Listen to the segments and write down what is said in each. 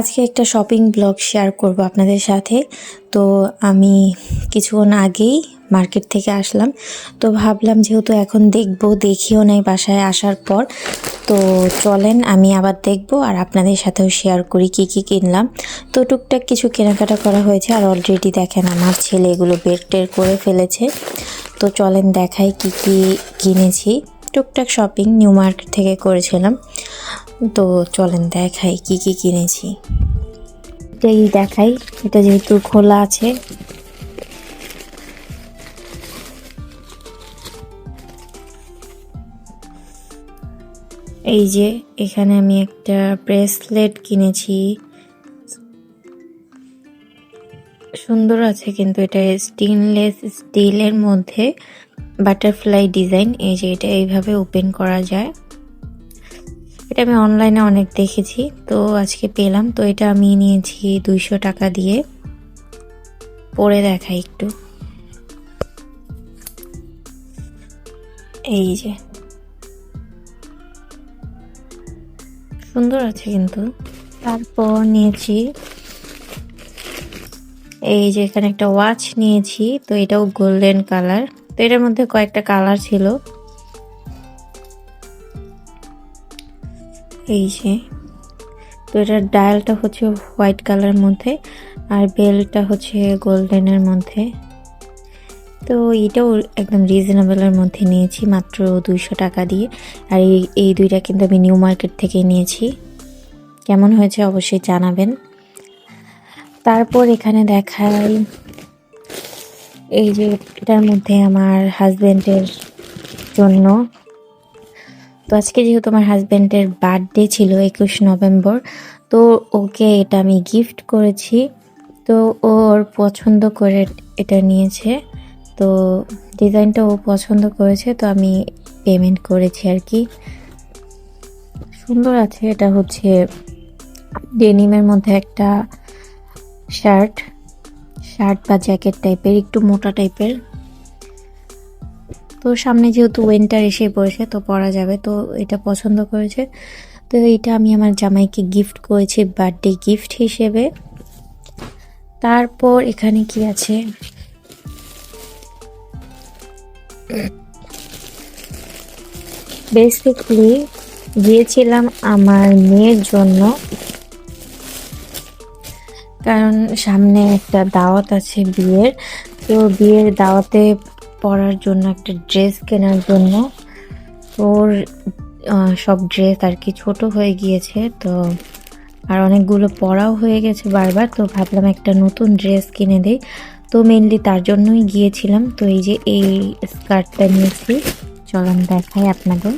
আজকে একটা shopping blog share করব আপনাদের সাথে। তো আমি কিছুক্ষণ আগেই মার্কেট থেকে আসলাম। তো ভাবলাম যেহেতু এখন দেখব, দেখিও নাই বাসায় আসার পর। তো চলেন আমি আবার দেখব আর আপনাদের সাথেও শেয়ার করি কি কি কিনলাম। তো টুকটাক কিছু কেনাকাটা করা হয়েছে আর অলরেডি দেখেন আমার ছেলে এগুলো বের টের করে ফেলেছে। তো চলেন দেখাই কি কি কিনেছি। টুকটাক শপিং নিউ মার্কেট থেকে করেছিলাম। তো চলেন দেখাই কি কি কিনেছি। এটাই দেখাই এটা যেহেতু খোলা আছে। এই যে এখানে আমি একটা ব্রেসলেট কিনেছি। সুন্দর আছে কিন্তু এটা স্টেনলেস স্টিলের মধ্যে। বাটারফ্লাই ডিজাইন এই যে এটা এইভাবে ওপেন করা যায়। এটা আমি অনলাইনে অনেক দেখেছি, তো আজকে পেলাম। তো এটা আমি নিয়েছি দুইশো টাকা দিয়ে। পরে দেখাই একটু। এই যে। সুন্দর আছে কিন্তু। তারপর নিয়েছি, এই যে এখানে একটা ওয়াচ নিয়েছি, তো এটাও গোল্ডেন কালার তো এটার মধ্যে কয়েকটা কালার ছিল। এই যে তো এটার ডায়ালটা হচ্ছে হোয়াইট কালার মধ্যে আর বেলটা হচ্ছে গোল্ডেনের মধ্যে। তো এটাও একদম রিজনেবলের মধ্যে নিয়েছি মাত্র দুইশো টাকা দিয়ে। আর এই এই দুইটা কিন্তু আমি নিউ মার্কেট থেকে নিয়েছি। কেমন হয়েছে অবশ্যই জানাবেন। তারপর এখানে দেখাই এই যে এটার মধ্যে আমার হাজব্যান্ডের জন্য তো আজকে যেহেতু আমার হাজব্যান্ডের বার্থডে ছিল একুশ নভেম্বর, তো ওকে এটা আমি গিফট করেছি। তো ওর পছন্দ করে এটা নিয়েছে। তো ডিজাইনটা ও পছন্দ করেছে, তো আমি পেমেন্ট করেছি আর কি। সুন্দর আছে, এটা হচ্ছে ডেনিমের মধ্যে একটা শার্ট শার্ট বা জ্যাকেট টাইপের একটু মোটা টাইপের তো সামনে যেহেতু উইন্টার এসে পড়েছে, তো পরা যাবে। তো এটা পছন্দ করেছে। তো এটা আমি আমার জামাইকে গিফট করেছি বার্থডে গিফট হিসেবে। তারপর এখানে কি আছে? বেসিকলি গিয়েছিলাম আমার মেয়ের জন্য। কারণ সামনে একটা দাওয়াত আছে বিয়ের। তো বিয়ের দাওয়াতে পরার জন্য একটা ড্রেস কেনার জন্য। আহ, সব ড্রেস আর কি ছোট হয়ে গিয়েছে তো আর অনেকগুলো পরাও হয়ে গেছে বারবার তো ভাবলাম একটা নতুন ড্রেস কিনে দিই। তো মেনলি তার জন্যই গিয়েছিলাম তো এই যে এই স্কার্টটা নিয়েছি। চলুন দেখাই আপনাদের।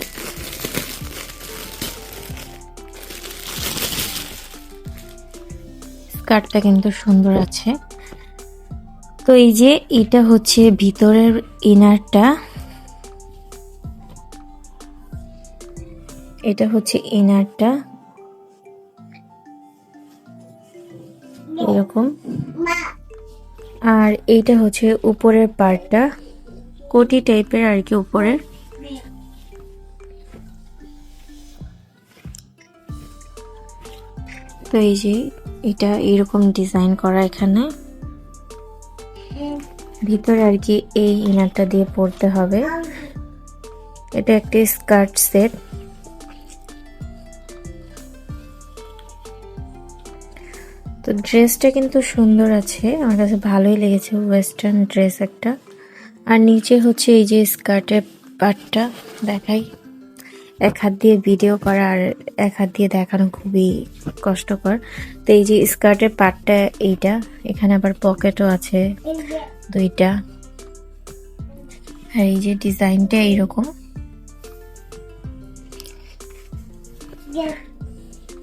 স্কার্টটা কিন্তু সুন্দর আছে। তো এই যে এটা হচ্ছে ভিতরের ইনারটা এটা হচ্ছে ইনারটা এরকম। আর এইটা হচ্ছে উপরের পার্টটা কোটি টাইপের আর কি উপরের। তো এই যে এটা এরকম ডিজাইন করা এখানে। ভিতরে আর কি এই ইনারটা দিয়ে পড়তে হবে। এটা একটি স্কার্ট সেট। তো ড্রেসটা কিন্তু সুন্দর আছে। আমার কাছে ভালোই লেগেছে ওয়েস্টার্ন ড্রেস একটা। আর নিচে হচ্ছে এই যে স্কার্টের পার্টটা দেখাই। এক হাত দিয়ে ভিডিও করা আর এক হাত দিয়ে দেখানো খুবই কষ্টকর। তো এই যে স্কার্টের পার্টটা এইটা, এখানে আবার পকেটও আছে দুইটা। আর এই যে ডিজাইনটা এইরকম।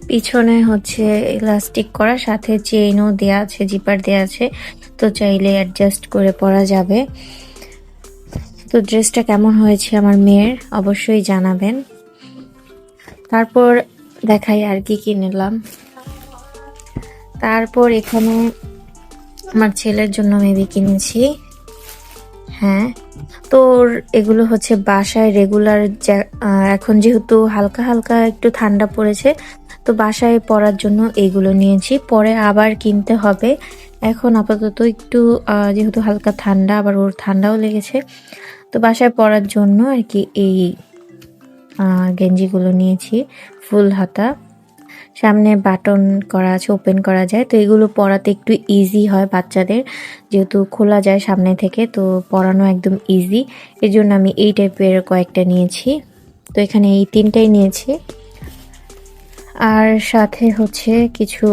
পিছনে হচ্ছে ইলাস্টিক করা, সাথে চেইনও দেয়া আছে জিপার দেয়া আছে, তো চাইলে অ্যাডজাস্ট করে পরা যাবে। তো ড্রেসটা কেমন হয়েছে আমার মেয়ের, অবশ্যই জানাবেন। তারপর দেখাই আর কি কি নিলাম। তারপর এখানে আমার ছেলের জন্য মেবি কিনেছি। হ্যাঁ তো এগুলো হচ্ছে বাসায় রেগুলার এখন যেহেতু হালকা হালকা একটু ঠান্ডা পড়েছে, তো বাসায় পরার জন্য এইগুলো নিয়েছি। পরে আবার কিনতে হবে। এখন আপাতত একটু যেহেতু হালকা ঠান্ডা, আবার ওর ঠান্ডাও লেগেছে, তো বাসায় পরার জন্য আর কি এই গেঞ্জিগুলো নিয়েছি, ফুল হাতা। সামনে বাটন করা আছে, ওপেন করা যায়। তো এগুলো পরাতে একটু ইজি হয় বাচ্চাদের। যেহেতু খোলা যায় সামনে থেকে, তো পরানো একদম ইজি এর জন্য আমি এই টাইপের কয়েকটা নিয়েছি। তো এখানে এই তিনটাই নিয়েছি। আর সাথে হচ্ছে কিছু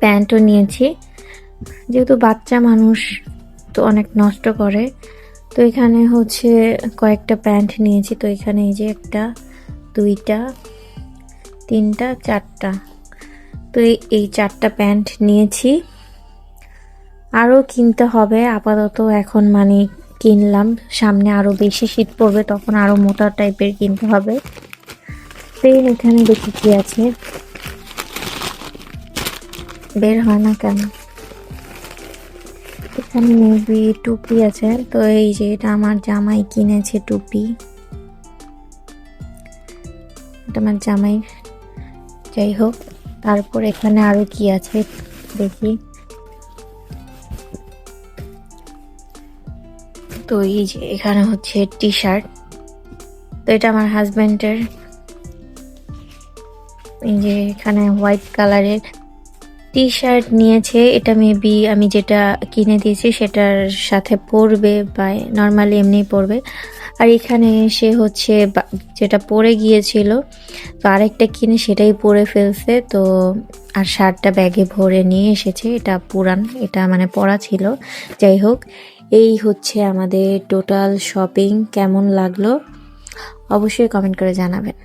প্যান্টও নিয়েছি। যেহেতু বাচ্চা মানুষ, তো অনেক নষ্ট করে। তো এখানে হচ্ছে কয়েকটা প্যান্ট নিয়েছি। তো এখানে এই যে একটা, দুইটা, তিনটা, চারটা। তো এই- চারটা প্যান্ট নিয়েছি। আরও কিনতে হবে। আপাতত এখন মানে কিনলাম। সামনে আরও বেশি শীত পড়বে, তখন আরও মোটা টাইপের কিনতে হবে। পেন এখানে দেখি কি আছে। বের হয় না কেন? এখানে মেবি টুপি আছে। তো এই যে এটা আমার জামাই কিনেছে টুপি। এটা আমার জামাই। যাই হোক, তারপর এখানে আরও কি আছে দেখি। তো এই যে এখানে হচ্ছে টি শার্ট তো এটা আমার হাজবেন্ডের এই যে এখানে হোয়াইট কালারের টি শার্ট নিয়েছে, এটা মেবি আমি যেটা কিনে দিয়েছি সেটার সাথে পরবে বা নর্মালি এমনি পরবে। আর এখানে সে হচ্ছে যেটা পরে গিয়েছিল, তো আরেকটা কিনে সেটাই পরে ফেলছে, তো আর শার্টটা ব্যাগে ভরে নিয়ে এসেছে, এটা পুরান, এটা মানে পরা ছিল। যাই হোক, এই হচ্ছে আমাদের টোটাল শপিং কেমন লাগল? অবশ্যই কমেন্ট করে জানাবেন।